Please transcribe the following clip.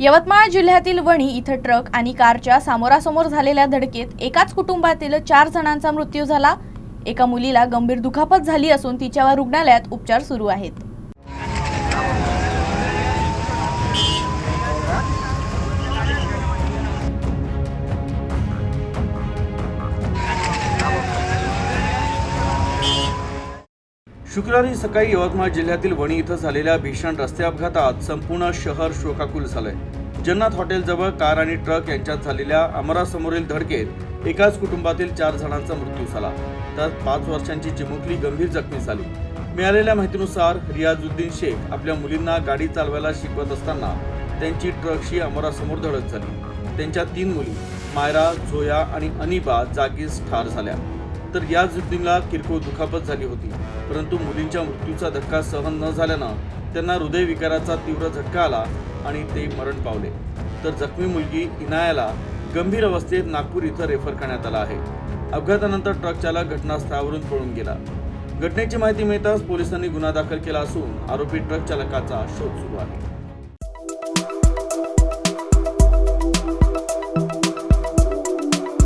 यवतमाळ जिल्ह्यातील वणी इथं ट्रक आणि कारच्या सामोरासमोर झालेल्या धडकेत एकाच कुटुंबातील चार जणांचा मृत्यू झाला. एका मुलीला गंभीर दुखापत झाली असून तिच्यावर रुग्णालयात उपचार सुरू आहेत. शुक्रवारी सकाळी यवतमाळ जिल्ह्यातील वणी इथं झालेल्या भीषण रस्ते अपघातात संपूर्ण शहर शोकाकुल झालंय. जन्नत हॉटेलजवळ कार आणि ट्रक यांच्यात झालेल्या अमरासमोरील धडकेत एकाच कुटुंबातील चार जणांचा मृत्यू झाला. तर पाच वर्षांची चिमुकली गंभीर जखमी झाली. मिळालेल्या माहितीनुसार रियाजुद्दीन शेख आपल्या मुलींना गाडी चालवायला शिकवत असताना त्यांची ट्रकशी अमरासमोर धडक झाली. त्यांच्या तीन मुली मायरा झोया आणि अनिबा जागीच ठार झाल्या. तर रियाजुद्दीनला किरकोळ दुखापत झाली होती. परंतु मुलींच्या मृत्यूचा धक्का सहन न झाल्यानं त्यांना हृदयविकाराचा तीव्र झटका आला आणि ते मरण पावले. तर जखमी मुलगी इनायाला गंभीर अवस्थेत नागपूर इथं रेफर करण्यात आला आहे. अपघातानंतर ट्रक चालक घटनास्थळावरून पळून गेला. घटनेची माहिती मिळताच पोलिसांनी गुन्हा दाखल केला असून आरोपी ट्रक चालकाचा शोध सुरू आहे.